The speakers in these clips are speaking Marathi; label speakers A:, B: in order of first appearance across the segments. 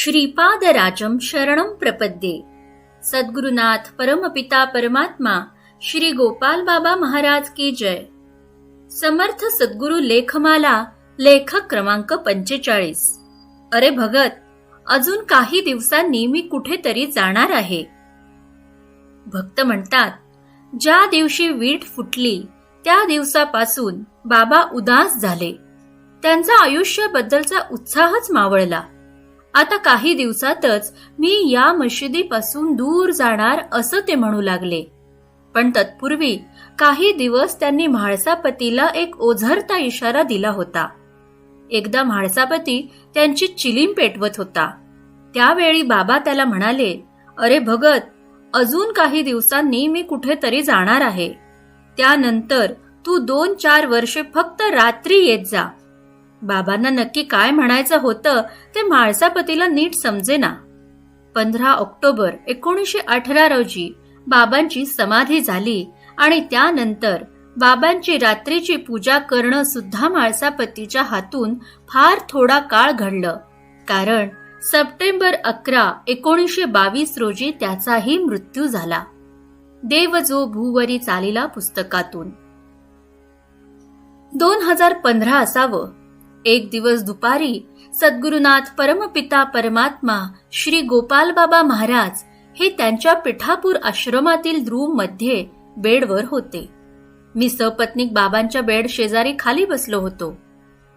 A: श्रीपादराजम शरणम प्रपद्ये। सद्गुरुनाथ परमपिता परमात्मा श्री गोपाल बाबा महाराज की जय। समर्थ सद्गुरु लेखमाला लेखक क्रमांक पंचेचाळीस। अरे भगत अजून काही दिवसांनी मी कुठेतरी जाणार आहे। भक्त म्हणतात ज्या दिवशी वीट फुटली त्या दिवसापासून बाबा उदास झाले। त्यांचा आयुष्याबद्दलचा उत्साहच मावळला। आता काही दिवसातच मी या मशिदीपासून दूर जाणार असं ते म्हणू लागले. पण तत्पूर्वी काही दिवस त्यांनी म्हाळसापतीला एक ओझरता इशारा दिला होता. एकदा म्हाळसापती त्यांची चिलीम पेटवत होता. त्यावेळी बाबा त्याला म्हणाले अरे भगत अजून काही दिवसांनी मी कुठेतरी जाणार आहे. त्यानंतर तू दोन चार वर्षे फक्त रात्री येत जा. बाबांना नक्की काय म्हणायचं होतं ते म्हाळसापतीला नीट समजेना. पंधरा ऑक्टोबर एकोणीसशे अठरा रोजी बाबांची समाधी झाली आणि त्यानंतर बाबांची रात्रीची पूजा करणं सुद्धा म्हाळसापतीच्या हातून फार थोडा काळ घडलं. कारण सप्टेंबर अकरा एकोणीसशे बावीस रोजी त्याचाही मृत्यू झाला. देव जो भूवरी चालीला पुस्तकातून. दोन हजार पंधरा असावं. एक दिवस दुपारी सद्गुरुनाथ परमपिता परमात्मा श्री गोपाल बाबा महाराज हे त्यांच्या पिठापूर आश्रमातील ध्रुवमध्ये बेडवर होते. मी सपत्नीक बाबांच्या बेड शेजारी खाली बसलो होतो.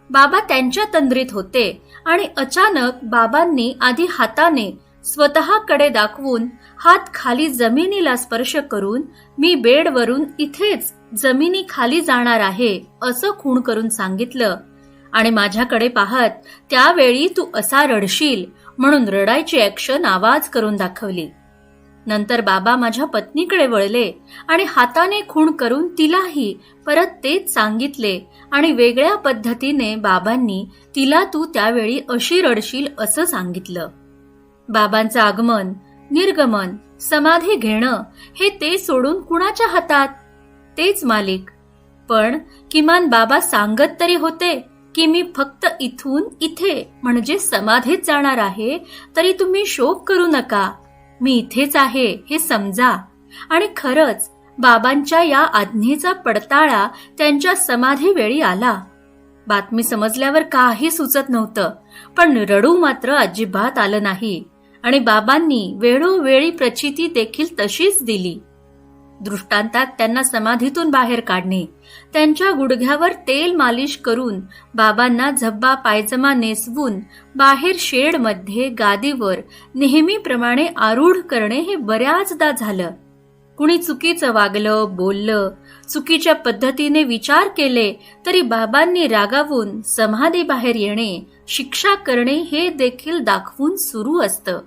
A: बाबा त्यांच्या तंद्रीत होते आणि अचानक बाबांनी आधी हाताने स्वतःकडे दाखवून हात खाली जमिनीला स्पर्श करून मी बेडवरून इथेच जमिनी खाली जाणार आहे असं खूण करून सांगितलं. आणि माझ्याकडे पाहत त्यावेळी तू असा रडशील म्हणून रडायची ॲक्शन आवाज करून दाखवली. नंतर बाबा माझ्या पत्नीकडे वळले आणि हाताने खूण करून तिलाही परत तेच सांगितले आणि वेगळ्या पद्धतीने बाबांनी तिला तू त्यावेळी अशी रडशील असं सांगितलं. बाबांचं आगमन निर्गमन समाधी घेणं हे ते सोडून कुणाच्या हातात? तेच मालिक. पण किमान बाबा सांगत तरी होते की मी फक्त इथून इथे म्हणजे समाधीत जाणार आहे तरी तुम्ही शोक करू नका. मी इथेच आहे हे समजा. आणि खरंच बाबांच्या या आज्ञेचा पडताळा त्यांच्या समाधी वेळी आला. बातमी समजल्यावर काही सुचत नव्हतं पण रडू मात्र अजिबात आलं नाही. आणि बाबांनी वेळोवेळी प्रचिती देखील तशीच दिली. दृष्टांतात त्यांना समाधीतून बाहेर काढणे. त्यांच्या गुडघ्यावर तेल मालिश करून बाबांना झब्बा पायजमा नेसवून बाहेर शेडमध्ये गादीवर नेहमीप्रमाणे आरूढ करणे हे बऱ्याचदा झालं. कुणी चुकीचं वागलं बोललं चुकीच्या पद्धतीने विचार केले तरी बाबांनी रागावून समाधी बाहेर येणे शिक्षा करणे हे देखील दाखवून सुरू असतं.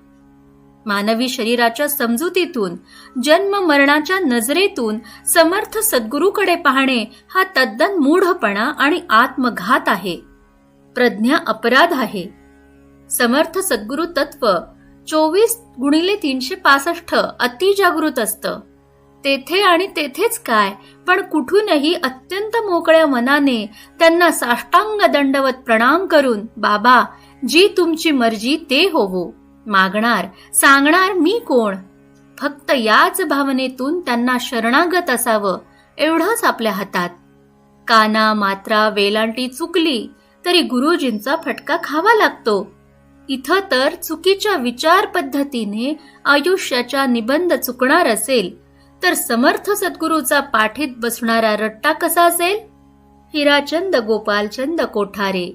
A: मानवी शरीराच्या समजुतीतून जन्म मरणाच्या नजरेतून समर्थ सद्गुरूकडे पाहणे हा तद्दन मूढपणा आणि आत्मघात आहे. प्रज्ञा अपराध आहे. समर्थ सद्गुरु तत्व चोवीस गुणिले तीनशे पासष्ट अतिजागृत असतं. तेथे आणि तेथेच काय पण कुठूनही अत्यंत मोकळ्या मनाने त्यांना साष्टांग दंडवत प्रणाम करून बाबा जी तुमची मर्जी ते होवो. मागणार सांगणार मी कोण? फक्त याच भावनेतून त्यांना शरणागत असावं एवढंच आपल्या हातात. काना मात्रा वेलांटी चुकली तरी गुरुजींचा फटका खावा लागतो. इथं तर चुकीच्या विचार पद्धतीने आयुष्याच्या निबंध चुकणार असेल तर समर्थ सद्गुरूचा पाठीत बसणारा रट्टा कसा असेल? हिराचंद गोपालचंद कोठारे